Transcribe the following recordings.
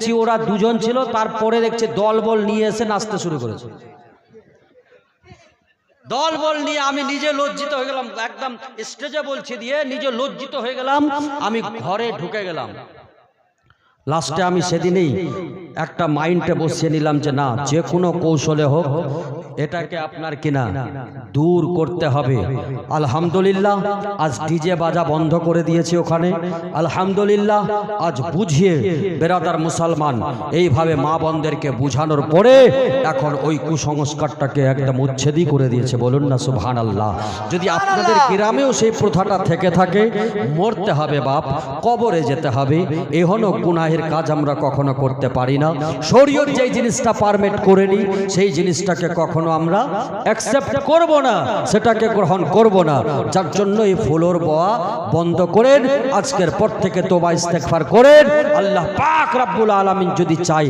দেখছি ওরা দুজন ছিল, তারপরে দেখছে দল বল নিয়ে এসে নাচতে শুরু করেছে। দল বল নিয়ে আমি নিজে লজ্জিত হয়ে গেলাম, একদম স্টেজে বলছি দিয়ে নিজে লজ্জিত হয়ে গেলাম, আমি ঘরে ঢুকে গেলাম। লাস্টে আমি সেদিনেই একটা মাইন্ডে বসিয়ে নিলাম যে না যে কোনো কৌশলে হোক এটাকে আপনার কিনা দূর করতে হবে। আলহামদুলিল্লাহ আজ ডিজে বাজা বন্ধ করে দিয়েছে ওখানে। আলহামদুলিল্লাহ আজ বুঝিয়ে বেরাদার মুসলমান এইভাবে মা বোনদেরকে বুঝানোর পরে এখন ওই কুসংস্কারটাকে একদম উচ্ছেদই করে দিয়েছে। বলুন না সুবহান আল্লাহ যদি আপনাদের গ্রামেও সেই প্রথাটা থেকে থাকে মরতে হবে বাপ কবরে যেতে হবে। এহনো গুনাহের কাজ আমরা কখনো করতে পারি না? শরীয়ত যেই জিনিসটা পারমিট করেনি সেই জিনিসটাকে কখনো আমরা অ্যাকসেপ্ট করব না সেটাকে গ্রহণ করব না। যার জন্য এই ফুলোর বয়া বন্ধ করেন আজকের পর থেকে তোবা ইস্তেগফার করেন। আল্লাহ পাক রাব্বুল আলামিন যদি চাই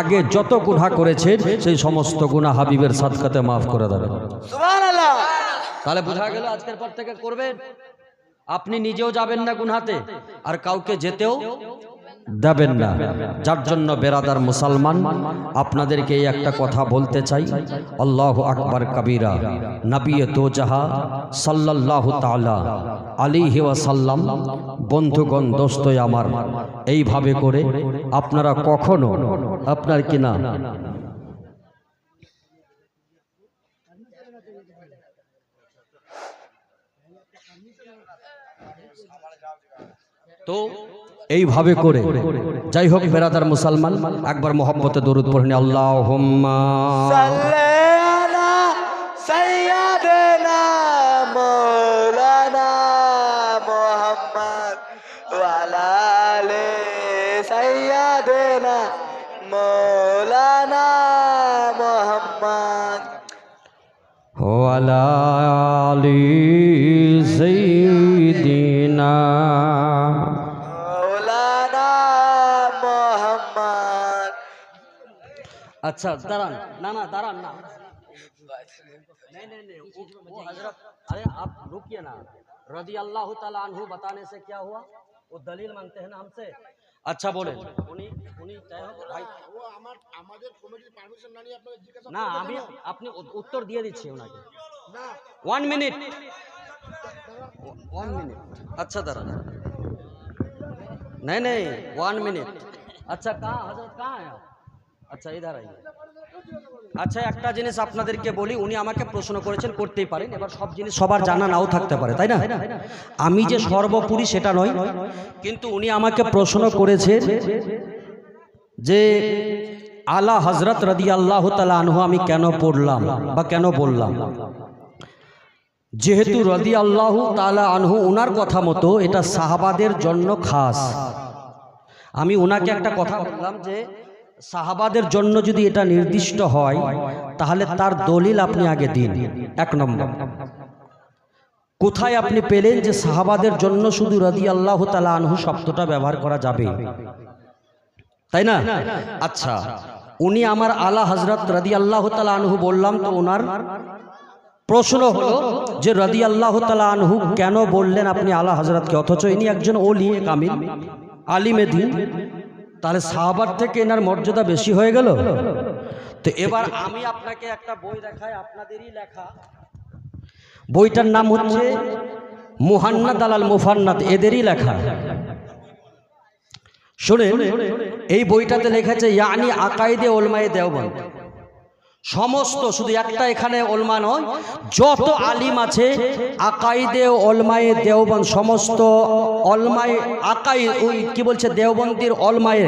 আগে যত গুনাহ করেছেন সেই সমস্ত গুনাহ হাবিবের সাদকাতে মাফ করে দেবেন। সুবহানাল্লাহ। তাহলে বোঝা গেল আজকের পর থেকে করবেন? আপনি নিজেও যাবেন না গুনহাতে আর কাউকে যেতেও দেবেন না। যার জন্য বেরাদার মুসলমান, আপনাদেরকে এই একটা কথা বলতে চাই। আল্লাহ আকবর কবিরা, নবী তো জাহা সাল্লাল্লাহু তাআলা আলিহি ওয়াসাল্লাম। বন্ধুগণ দোস্ত আমার, এইভাবে করে আপনারা কখনো আপনার কিনা তো এইভাবে করে। যাই হোক বেরাদার মুসলমান একবার মোহাম্মতে দরুদ পড়েন আল্লাহ সাল্লে আলা সাইয়্যিদিনা মাওলানা মুহাম্মদ ওয়া আলা আচ্ছা দাঁড়ান না না দাঁড়ান না नहीं नहीं नहीं वो, वो हजरत अरे आप रुकिए ना रदी अल्लाह ताला अनहु बताने से क्या हुआ वो दलील मांगते हैं ना हमसे अच्छा बोले উনি উনি যাই হোক ভাই না আমি আপনি উ- উত্তর দিয়ে দিচ্ছি ওনাকে ওয়ান মিনিট ওয়ান মিনিট अच्छा দাঁড়ান नहीं नहीं वन मिनट अच्छा कहाँ हजरत कहाँ है आप? আচ্ছা ইধার আইয়ে আচ্ছা একটা জিনিস আপনাদেরকে বলি, উনি আমাকে প্রশ্ন করেছেন, করতেই পারেন। এবার সব জিনিস সবার জানা নাও থাকতে পারে, তাই না? আমি যে সর্বোপরি সেটা নয়, কিন্তু উনি আমাকে প্রশ্ন করেছেন যে, আলা হজরত রদি আল্লাহ তালা আনহু আমি কেন পড়লাম বা কেন বললাম? যেহেতু রদি আল্লাহ তালা আনহু ওনার কথা মতো এটা সাহাবাদের জন্য খাস। আমি ওনাকে একটা কথা বললাম যে সাহাবাদের জন্য যদি এটা নির্দিষ্ট হয়, তাহলে তার দলিল আপনি আগে দিন। এক নম্বর। কোথায় আপনি পেলেন যে সাহাবাদের জন্য শুধু রদি আল্লাহ তালা আনহু শব্দটা ব্যবহার করা যাবে? তাই না? আচ্ছা উনি আমার আলা হজরত রদি আল্লাহ তালা আনহু বললাম তো ওনার প্রশ্ন হলো যে রদি আল্লাহ তালা আনহু কেন বললেন আপনি আলা হজরতকে অথচ ইনি একজন ওলি কামিল আলিমে দিন। তাহলে সাহাবার থেকে এনার মর্যাদা বেশি হয়ে গেল? তো এবার আমি আপনাকে একটা বই দেখাই, আপনাদেরই লেখা। বইটার নাম হচ্ছে মুহান্নাদ আলাল মুফান্নাদ, এদেরই লেখা। শুনে এই বইটাতে লেখেছে ইয়ানি আকাইদে ওলমায়ে দেওবন্দ। সমস্ত, শুধু একটা এখানে ওলমা নয়, যত আলিম আছে, আকাইদে অলমায়ে দেওবন সমস্ত অলমায়ে আকাই ওই কি বলছে, দেওবন্দির অলমায়ে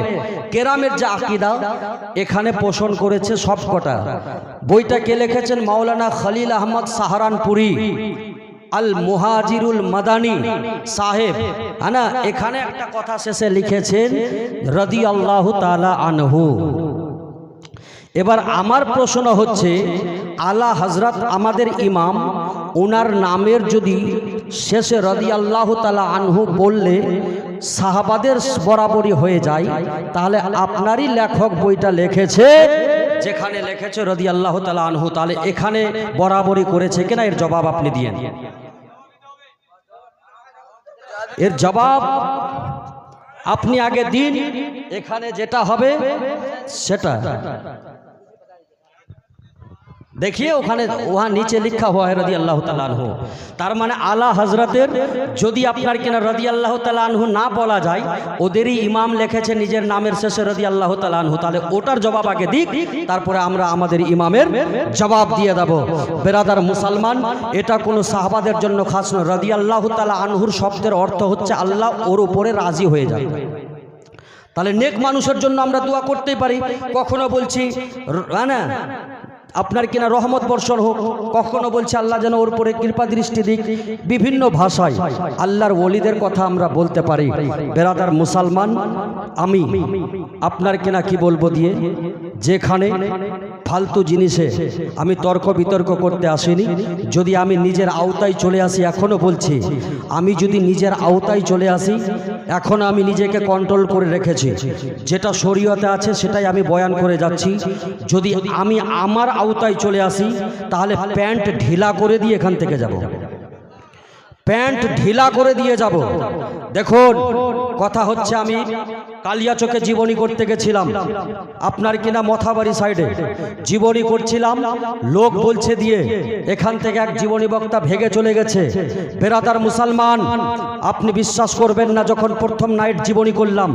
কেরামের যে আকিদা, এখানে পোষণ করেছে সবকটা। বইটা কে লিখেছেন? মাওলানা খালিল আহমদ সাহারানপুরি আল মুহাজিরুল মাদানি সাহেব। না, এখানে একটা কথা শেষে লিখেছেন রদি আল্লাহ তালা আনহু। এবার আমার প্রশ্ন হচ্ছে আলা হজরত আমাদের ইমাম ওনার নামের যদি শেষে রদি আল্লাহ তালা আনহু বললে সাহাবাদের বরাবরই হয়ে যায়, তাহলে আপনারই লেখক বইটা লিখেছে, যেখানে লিখেছে রদি আল্লাহ তালা আনহু, তাহলে এখানে বরাবরই করেছে কিনা? এর জবাব আপনি দিয়েন। এর জবাব আপনি আগে দিন, এখানে যেটা হবে সেটা। দেখিয়ে ওখানে ওহা নিচে লিখা হওয়া হয় রদি আল্লাহ তালানহু তার মানে আলা হজরতের যদি আপনার কিনা রদি আল্লাহ তালানহু না বলা যায়, ওদেরই ইমাম লেখেছে নিজের নামের শেষে রদি আল্লাহ তালানহু তাহলে ওটার জবাব আগে দিক, তারপরে আমরা আমাদের ইমামের জবাব দিয়ে দেব। বেরাদার মুসলমান, এটা কোনো সাহবাদের জন্য খাস নয়। রদি আল্লাহ তালা আনহুর শব্দের অর্থ হচ্ছে আল্লাহ ওর উপরে রাজি হয়ে যাবে তাহলে নেক মানুষের জন্য আমরা দোয়া করতেই পারি। কখনো বলছি না আপনার কিনা রহমত বর্ষণ হোক, কখনো বলছে আল্লাহ যেন ওর উপরে কৃপা দৃষ্টি দিক। বিভিন্ন ভাষায় আল্লাহর ওলিদের কথা আমরা বলতে পারি। বেরাদার মুসলমান, আমি আপনার কিনা কি বলব দিয়ে, যেখানে ফালতু জিনিসে আমি তর্ক বিতর্ক করতে আসিনি, যদি আমি নিজের আওতায় চলে আসি এখনও বলছি, আমি যদি নিজের আওতায় চলে আসি, এখন আমি নিজেকে কন্ট্রোল করে রেখেছি। যেটা শরীয়তে আছে, সেটাই আমি বয়ান করে যাচ্ছি। যদি আমি আমার আওতায় চলে আসি তাহলে প্যান্ট ঢিলা করে দিয়ে এখান থেকে যাব। প্যান্ট ঢিলা করে দিয়ে যাব। দেখুন কথা হচ্ছে আমি কালিয়াচকে জীবনী করতে গেছিলাম। আপনার কিনা মথাবাড়ি সাইডে জীবনী করছিলাম লোক বলছে দিয়ে এখান থেকে এক জীবনী বক্তা ভেগে চলে গেছে। বেরাদার মুসলমান আপনি বিশ্বাস করবেন না যখন প্রথম নাইট জীবনী করলাম।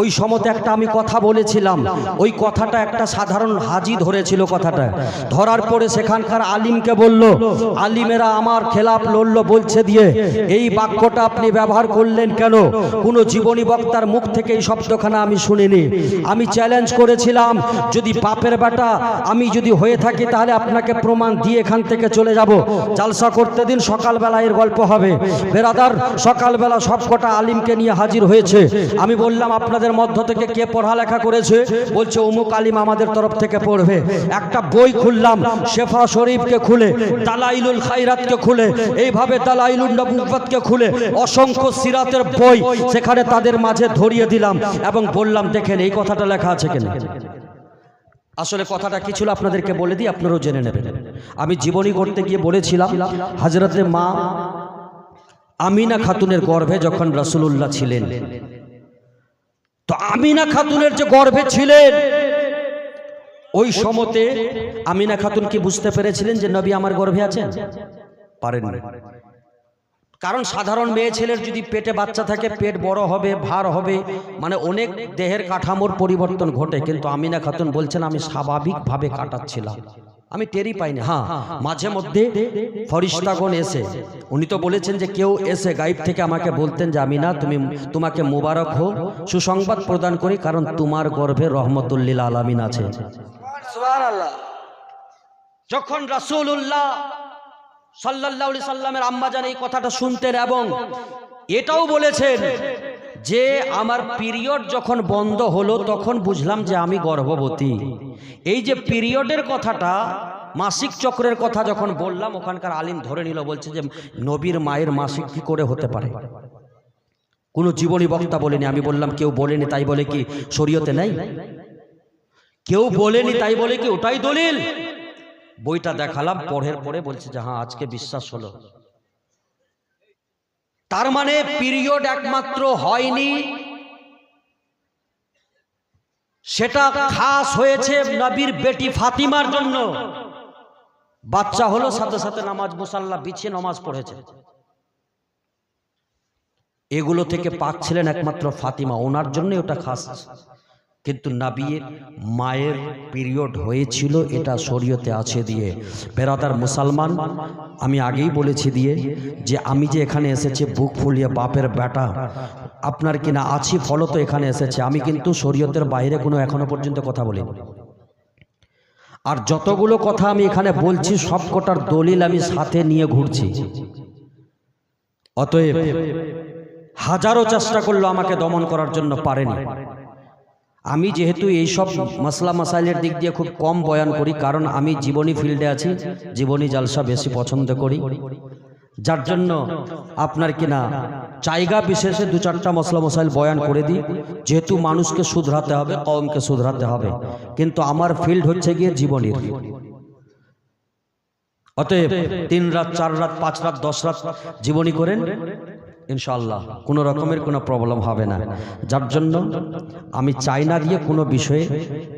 ওই সমতে একটা আমি কথা বলেছিলাম। ওই কথাটা একটা সাধারণ হাজি ধরেছিল কথাটা। ধরার পরে সেখানকার আলিমকে বলল আলিমেরা আমার খেলাপ লড়ল বলছে দিয়ে এই বাক্যটা আপনি ব্যবহার করলেন কেন? কোনো জীবনী বক্তার মুখ থেকে এই শব্দখানা আমি শুনিনি। আমি চ্যালেঞ্জ করেছিলাম, যদি বাপের বেটা আমি যদি হয়ে থাকি তাহলে আপনাকে প্রমাণ দিয়ে এখান থেকে চলে যাব। জালসা করতে দিন, সকালবেলা এর গল্প হবে। বেরাদার, সকালবেলা সব কটা আলিমকে নিয়ে হাজির হয়েছে। আমি বললাম, আপনাদের মধ্য থেকে কে পড়ালেখা করেছে? বলছে, অমুক আলিম আমাদের তরফ থেকে পড়বে। একটা বই খুললাম, শেফা শরীফকে খুলে, দালাইলুল খাইরাতকে খুলে। এইভাবে দালাইলুল নবুবতকে খুলে অসংখ্য সিরাতের বই সেখানে তাদের মাঝে ধরিয়ে দিলাম এবং বললাম, দেখেন, এই কথাটা লেখা আছে কিনা? আসলে কথাটা কি ছিল আপনাদেরকে বলে দিই, আপনারাও জেনে নেবেন। আমি জীবনী করতে গিয়ে বলেছিলাম হাজরতের মা আমিনা খাতুনের গর্ভে যখন রাসূলুল্লাহ ছিলেন। তো আমিনা খাতুনের যে গর্ভে ছিলেন, ওই সমতে আমিনা খাতুন কি বুঝতে পেরেছিলেন যে নবী আমার গর্ভে আছেন? পারেন কারণ সাধারণ মেয়ে ছেলের যদি পেটে বাচ্চা থাকে পেট বড় হবে ভার হবে মানে অনেক দেহের কাঠামোর পরিবর্তন ঘটে। কিন্তু আমিনা খাতুন বলছেন আমি স্বাভাবিকভাবে কাটাচ্ছিলাম। আমি টেরই পাইনি। হ্যাঁ মাঝে মধ্যে ফরিস্তাগণ এসে উনি তো বলেছেন যে কেউ এসে গাইব থেকে আমাকে বলতেন যে আমিনা তুমি তোমাকে মুবারক হো সুসংবাদ প্রদান করি কারণ তোমার গর্ভে রহমতুল্লিল আলামিন আছে। যখন রাসূলুল্লাহ আলাইহি সাল্লামের আম্মাজান এই কথাটা শুনতেন এবং এটাও বলেছেন যে আমার পিরিয়ড যখন বন্ধ হলো তখন বুঝলাম যে আমি গর্ভবতী। এই যে পিরিয়ডের কথাটা, মাসিক চক্রের কথা যখন বললাম, ওখানকার আলিম ধরে নিল, বলছে যে নবীর মায়ের মাসিক কি করে হতে পারে? কোনো জীবনী বক্তা বলেনি, আমি বললাম কেউ বলেনি, তাই বলে কি শরীয়তে নেই? কেউ বলেনি, তাই বলে কি ওটাই দলিল? বইটা দেখালাম পড়ের পরে বলছে যে হ্যাঁ আজকে বিশ্বাস হলো। তার মানে পিরিয়ড একমাত্র হয়নি। সেটা খাস হয়েছে নবীর বেটি ফাতিমার জন্য। বাচ্চা হলো সাথে সাথে নামাজ মুসাল্লা বিছিয়ে নামাজ পড়েছে। এগুলো থেকে পাচ্ছিলেন একমাত্র ফাতিমা ওনার জন্য ওটা খাস। কিন্তু নাবিয়ের মায়ের পিরিয়ড হয়েছিল, এটা শরীয়তে আছে দিয়ে। বেরাদার মুসলমান, আমি আগেই বলেছি দিয়ে যে আমি যে এখানে এসেছি, বুক ফুলিয়ে বাপের বেটা, আপনার কিনা আছি ফলত এখানে এসেছে। আমি কিন্তু শরীয়তের বাইরে কোনো এখনও পর্যন্ত কথা বলিনি। আর যতগুলো কথা আমি এখানে বলছি, সব কটার দলিল আমি সাথে নিয়ে ঘুরছি। অতএব, হাজারো চেষ্টা করল আমাকে দমন করার জন্য পারেনি। আমি যেহেতু এই সব মশলা মশাইলের দিক দিয়ে খুব কম বয়ান করি কারণ আমি জীবনী ফিল্ডে আছি জীবনী জালসা বেশি পছন্দ করি। যার জন্য আপনার কিনা জায়গা বিশেষে দু চারটা মশলা মশাইল বয়ান করে দিই যেহেতু মানুষকে শুধরাতে হবে কমকে শুধরাতে হবে। কিন্তু আমার ফিল্ড হচ্ছে গিয়ে জীবনীর। অতএব তিন রাত চার রাত পাঁচ রাত দশ রাত জীবনী করেন। ইনশাল্লাহ কোনো রকমের কোনো প্রবলেম হবে না। যার জন্য আমি চাই না দিয়ে কোনো বিষয়ে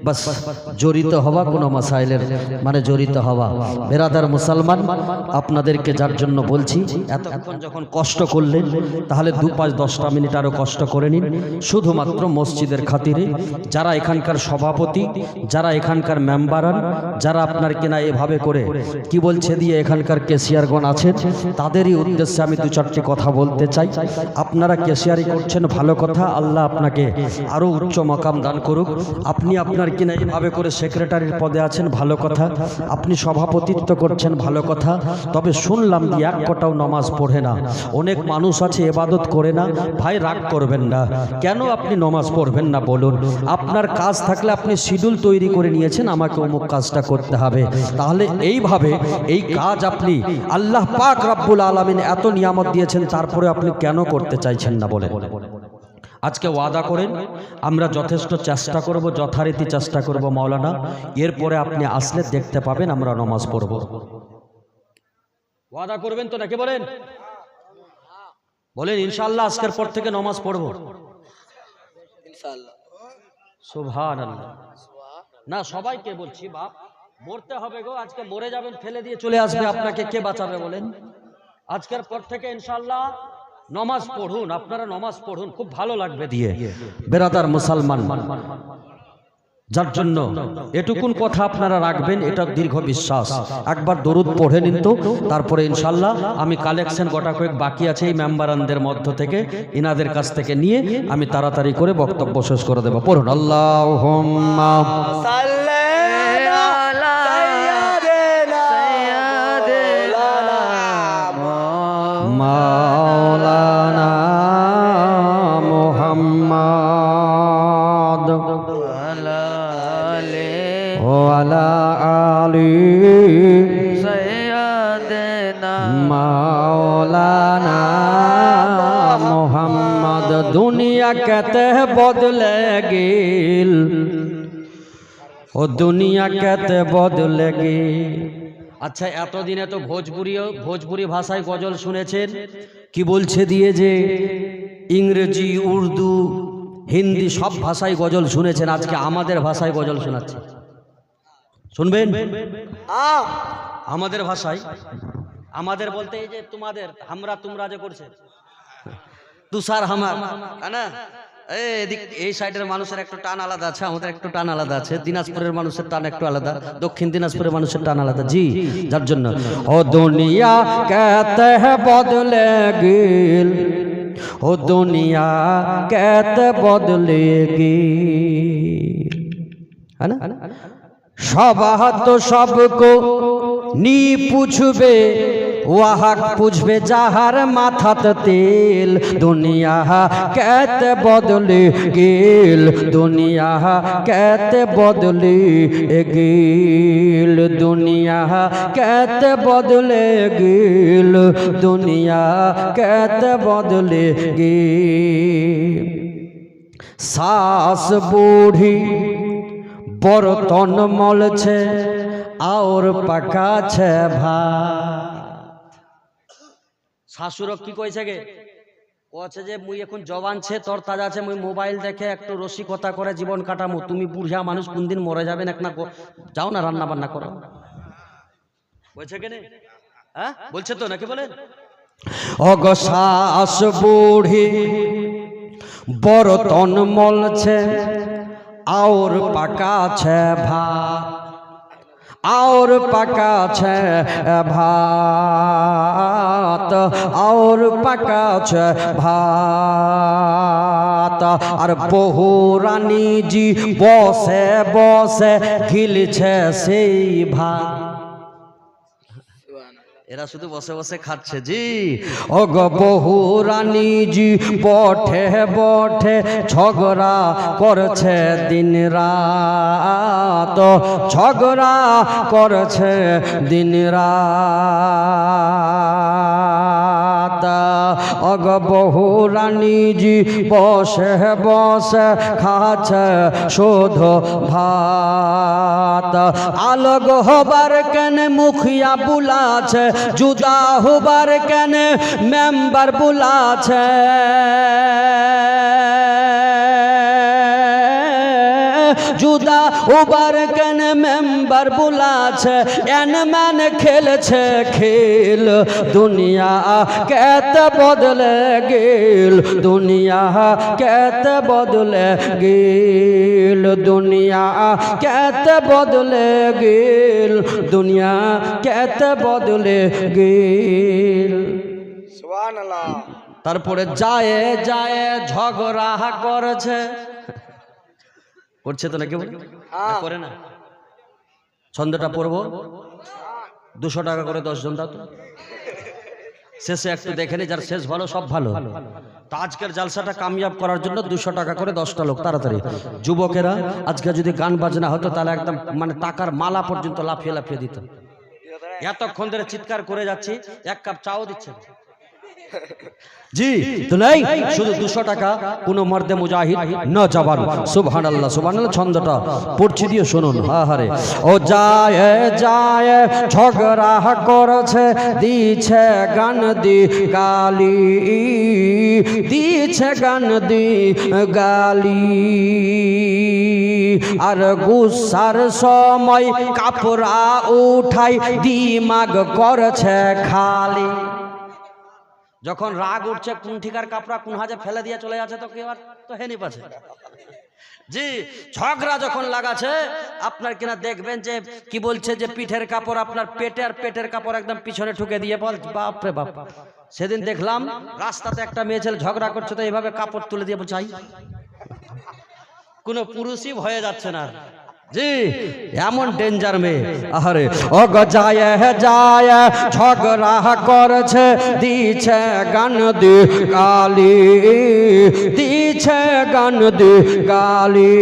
বাস জড়িত হওয়া, কোনো মাসাইলের মানে জড়িত হওয়া। বেরাদার মুসলমান, আপনাদেরকে যার জন্য বলছি, এতক্ষণ যখন কষ্ট করলেন, তাহলে দু পাঁচ দশটা মিনিট আরও কষ্ট করে নিন। শুধুমাত্র মসজিদের খাতিরে যারা এখানকার সভাপতি, যারা এখানকার মেম্বারান যারা আপনার কিনা এভাবে করে কি বলছে দিয়ে এখানকার কেসিয়ারগণ আছেন, তাদেরই উদ্দেশ্যে আমি দু চারটি কথা বলতে চাই। আপনারা কেসিয়ারি করছেন, ভালো কথা। আল্লাহ আপনাকে আরও উচ্চ মকাম দান করুক। আপনি আপনার কিনা এইভাবে করে সেক্রেটারির পদে আছেন, ভালো কথা। আপনি সভাপতিত্ব করছেন, ভালো কথা। তবে শুনলাম যে এক কটাও নমাজ পড়ে না। অনেক মানুষ আছে, এবাদত করে না। ভাই, রাগ করবেন না। কেন আপনি নমাজ পড়বেন না, বলুন? আপনার কাজ থাকলে আপনি শিডিউল তৈরি করে নিয়েছেন, আমাকে অমুক কাজটা করতে হবে। তাহলে এইভাবে এই কাজ আপনি আল্লাহ পাক রাব্বুল আলামিন এত নিয়ামত দিয়েছেন তারপরে আপনি কেন করতে চাইছেন না বলে আজকে ওয়াদা করেন আমরা যথেষ্ট চেষ্টা করব যথারীতি চেষ্টা করব মাওলানা। এরপরে আপনি আসলে দেখতে পাবেন আমরা নমাজ পড়ব। ওয়াদা করবেন তো নাকি বলেন? বলেন ইনশাআল্লাহ আজকের পর থেকে নমাজ পড়ব। না সবাইকে বলছি বাপ মরতে হবে গো আজকে মরে যাবেন ফেলে দিয়ে চলে আসবে আপনাকে কে বাঁচাবে বলেন? আজকের পর থেকে ইনশাআল্লাহ নমাজ পড়ুন আপনারা নমাজ পড়ুন খুব ভালো লাগবে দিয়ে। বেরাদার মুসলমান যার জন্য এটুকুন কথা আপনারা রাখবেন এটা দীর্ঘ বিশ্বাস। একবার দরুদ পড়ে নিন তো তারপরে ইনশাল্লাহ আমি কালেকশন গোটা কয়েক বাকি আছে এই মেম্বারানদের মধ্য থেকে ইনাদের কাছ থেকে নিয়ে আমি তাড়াতাড়ি করে বক্তব্য শেষ করে দেবো। পড়ুন আল্লাহ দুনিয়া কেতে বদলে গে আচ্ছা এতদিনে তো ভোজপুরিও ভোজপুরি ভাষায় গজল শুনেছেন। কি বলছে দিয়ে যে ইংরেজি উর্দু হিন্দি সব ভাষায় গজল শুনেছেন আজকে আমাদের ভাষায় গজল শোনাচ্ছে। শুনবেন? আমাদের ভাষায়? আমাদের বলতে এই যে তোমাদের আমরা তোমরা যে করছে। তুষার হামার না? এদিক, এই সাইডের মানুষের একটু টান আলাদা আছে, আমাদের একটু টান আলাদা আছে। দিনাজপুরের মানুষের টান একটু আলাদা, দক্ষিণ দিনাজপুরের মানুষের টান আলাদা। জি, যার জন্য। ও দুনিয়া কেতে বদলে গেল, ও দুনিয়া কেতে বদলে গিল। হ্যাঁ সবাহ তো সবকো নি পুছবে ওয়াহাক পুছবে যাহার মাথাত তেল, দুনিয়া কেতে বদলে গেল, দুনিয়া কেতে বদলে গেল, দুনিয়া কেতে বদলে গেল, দুনিয়া কেতে বদলে গেল। শ্বাস বুড়ি বরতন মলছে আর পাকাছে ভাত। শাশুড়ক কি কইছে গে? কছে যে মুই এখন জবান ছে তোর তাজা আছে মুই মোবাইল দেখে একটু রসিকতা করে জীবন কাটামো। তুমি বুড়িয়া মানুষ কোন দিন মরে যাবেন এক না যাও না রান্না বান্না করো বলছে কেন হ্যাঁ? বলছে তো নাকি বলেন অগসাস বুড়ি বড় তন মলছে আওর পাকা ছে ভাত। और पका छे भात और पका छे भात আর বহু রানী জি বসে বসে গিলছে সেই ভাত এরা শুধু বসে বসে খাচ্ছে, জি। ও গো বহু রানী জি, বঠে বঠে ঝগড়া করছে দিন রাত। ঝগড়া করছে দিন রাত। অগ বহু রানীজি বসে বসে খাচ্ছে শোধ ভাত। আলগ হবার কেন মুখিয়া বুলাছে জুদা হবার কেন মেম্বার বুলাছে। উবার কেন মেম্বার বুলাছে এন ম্যান খেলছে খেল। দুনিয়া কেত বদলে গেল দুনিয়া কেত বদলে গেল দুনিয়া কেত বদলে গেল দুনিয়া কেত বদলে গেল। সুবহানাল্লাহ। তারপরে যায় যায় ঝগড়া করেছে। করছে তো নাকি বল? করে না ছন্দটা পড়ব? দুশো টাকা করে দশজন দাও তো। শেষে একটু দেখে নি যার শেষ ভালো সব ভালো। তো আজকের জালসাটা কামিয়াব করার জন্য দুশো টাকা করে দশটা লোক তাড়াতাড়ি। যুবকেরা আজকে যদি গান বাজনা হতো তাহলে একদম মানে টাকার মালা পর্যন্ত লাফিয়ে লাফিয়ে দিত। এতক্ষণ ধরে চিৎকার করে যাচ্ছি এক কাপ চাও দিচ্ছে না। জি তো নাই? শুধু দুশো টাকা কোন মর্দে মুজাহিদ ন জবান। সুবহান আল্লাহ সুবহান আল্লাহ ছন্দটা পড়ছি দিয়ে শুনুন। হা হারে ও যায় যায় ঝগড়া করছে দিছে গান দি গালি। দিছে গান দি গালি। আর গুসার সময় কাপড়া উঠাই দিমাগ করছে খালি। যখন রাগ উঠছে, কোন ঠিকার কাপড়া কোন হাজে ফেলে দিয়ে চলে যাচ্ছে, তো কেউ আর, তো হেনি পাচ্ছে জি, ঝগড়া যখন লাগাছে আপনার কিনা দেখবেন যে, কি বলছে যে, পিঠের কাপড় আপনার পেটে আর পেটের কাপড় একদম পিছনে ঠুকে দিয়ে, বল বাপ রে বাপ সেদিন দেখলাম, রাস্তাতে একটা মেয়ে ছেলে ঝগড়া করছে, তো এইভাবে কাপড় তুলে দিয়ে বলছে। কোনো পুরুষই ভয়ে যাচ্ছে না। জি এমন ডেঞ্জার মেয়ে। আহারে ও গো যায় যায় ঝগড়া করছে দিছে গান দি গালি দিছে গান দি গালি।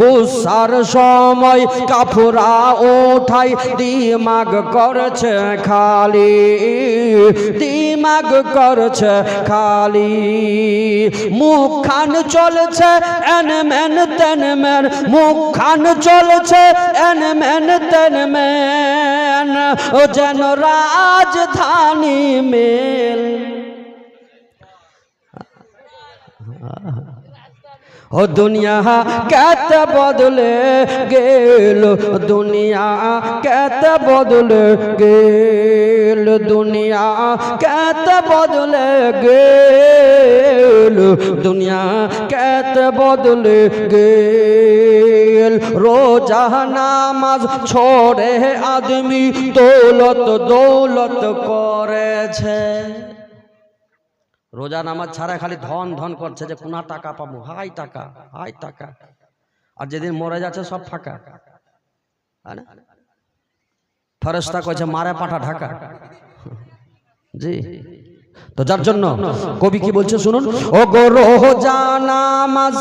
গুসার সময় কাফুরা ওঠাই দিমাগ করছে খালি দিমাগ করছে খালি। মুখ খান চলছে এন মেন তেন মেন মুখ খান চলছে এন মেন তেন মেন। ও যেন রাজধানী মেল। ও দুনিয়া কেত বদলে গেল, দুনিয়া কেত বদলে গেল, দুনিয়া কেত বদলে গেল, দুনিয়া কেত বদলে গেল। রোজা নামাজ ছোড়ে আদমি দৌলত দৌলত করেছে। রোজা নামাজ ছাড়া খালি ধন ধন করছে যে কোনা টাকা পাবো। হাই টাকা হাই টাকা। আর যেদিন মরে যাচ্ছে সব ফাঁকা। ফরেস্তা না? ফেরেশতা কয়েছে মারে পাঠা ঢাকা। জি। তো যার জন্য কবি কি বলছে শুনুন? ও গো রোজা নামাজ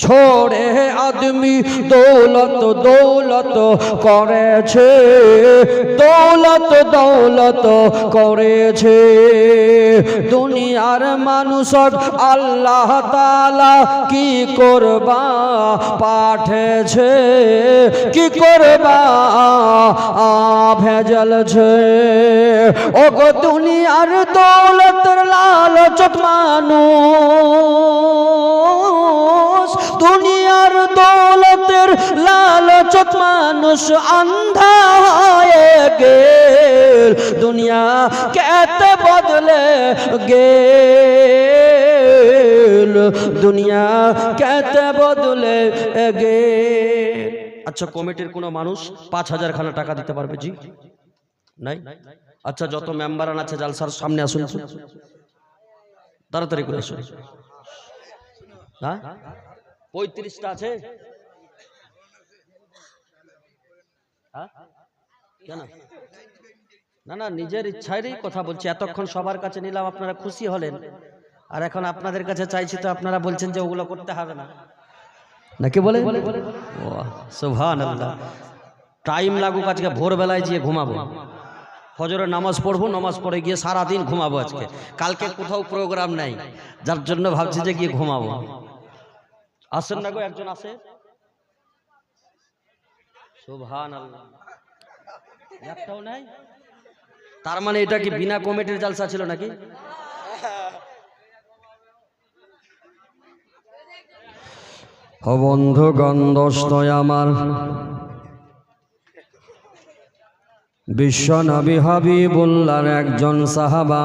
ছোড়ে আদমি দৌলত দৌলত করেছে দৌলত দৌলত করেছে দুনিয়ার মানুষ আল্লাহ তালা কি করবা পাঠেছে কি করবা ভেজলছে ও গো দুনিয়ার দৌলতের লালচত মানুষ দুনিয়ার দৌলতের লালচত মানুষ আন্ধা হয়ে গেল। দুনিয়া কেতে বদলে গেল? দুনিয়া কেতে বদলে গেল? আচ্ছা কমিটির কোনো মানুষ পাঁচ হাজার খানা টাকা দিতে পারবে জি? নাই? আচ্ছা যত মেম্বারান আছে, জালসার সামনে আসুন। তাড়াতাড়ি করে আসুন। হ্যাঁ? পঁয়ত্রিশটা আছে? হ্যাঁ? কেন? না না, নিজের ইচ্ছারই কথা বলছি। এতক্ষণ সবার কাছে নিলাম, আপনারা খুশি হলেন। আর এখন আপনাদের কাছে চাইছি তো আপনারা বলছেন যে ওগুলো করতে হবে না। নাকি বলে? সোভান টাইম লাগুক আজকে, ভোরবেলায় গিয়ে ঘুমাবো। ফজরের নামাজ পড়ব, নামাজ পড়ে গিয়ে সারাদিন ঘুমাবো আজকে। কালকে কোথাও প্রোগ্রাম নাই। যার জন্য ভাবছি যে গিয়ে ঘুমাবো। আসেন না গো একজন আল্লাহ একটাও নাই? তার মানে এটা কি বিনা কমিটির জালসা ছিল নাকি? বন্ধু গন্ধস্তয় আমার। বিশ্ব নবী হাবিবুল্লার একজন সাহাবা।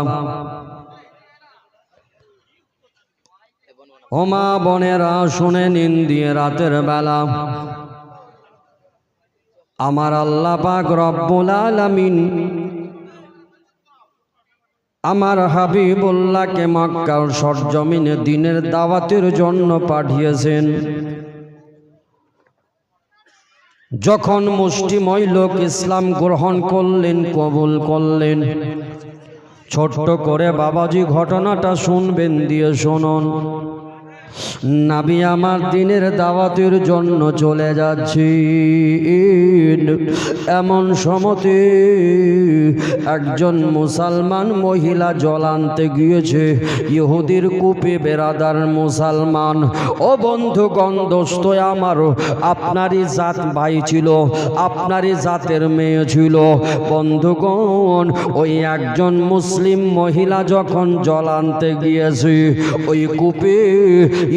ওমা বনেরা, শুনে নিন দিয়ে রাতের বেলা। আমার আল্লাহ পাক রব্বুল আলামিন আমার হাবিবুল্লাহকে মক্কার সরজমিনে দিনের দাওয়াতের জন্য পাঠিয়েছেন। যখন মুষ্টিময় লোক ইসলাম গ্রহণ করলেন, কবুল করলেন। ছোট্ট করে বাবাজি ঘটনাটা শুনবেন দিয়ে শুনুন। নাবি, আমার দিনের দাওয়াতের জন্য চলে যাচ্ছি এমন সমতে একজন মুসলমান মহিলা জল আনতে গিয়েছে। ইহুদির কূপে বেরাদার মুসলমান, ও বন্ধু গন্ধস্ত আমার, আপনারই জাত ভাই ছিল, আপনারই জাতের মেয়ে ছিল। বন্ধুগণ, ওই একজন মুসলিম মহিলা যখন জল আনতে গিয়েছে, ওই কূপে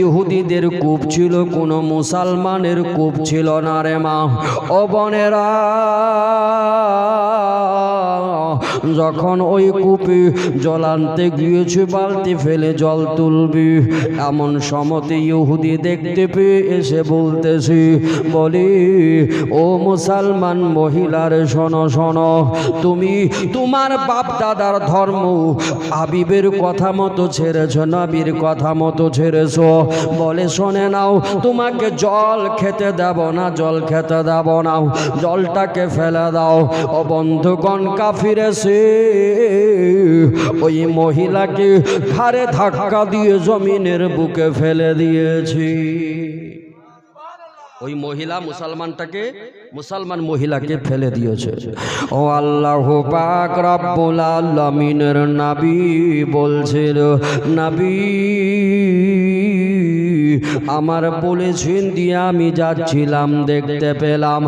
ইহুদিদের কূপ ছিল কোনো মুসলমানের কূপ ছিল না রে মা। ও বোনেরা যখন ওই কূপে জল আনতে গিয়েছে, বালতি ফেলে জল তুলবি। এমন সমতে ইহুদি দেখতে পেয়ে এসে বলতেছি, বলি, ও মুসলমান মহিলার, শোনো শোনো, তুমি তোমার বাপ দাদার ধর্ম আবিবের কথা মতো ছেড়েছ, নবীর কথা মতো ছেড়েছ। বলে, শোনে নাও, তোমাকে জল খেতে দেব না, জল খেতে দেব না। জলটাকে ফেলে দাও। ও বন্ধুগণ কাফিরেছে ওই মহিলাকে ঘাড়ে ধাক্কা দিয়ে জমিনের বুকে ফেলে দিয়েছি। ওই মহিলা মুসলমানটাকে, মুসলমান মহিলাকে ফেলে দিয়েছে। ও আল্লাহ পাক রব্বুল আলামিনের নবী বলছিল, নবী, আমার বলেছেন দিয়ে আমি যাচ্ছিলাম, দেখতে পেলাম।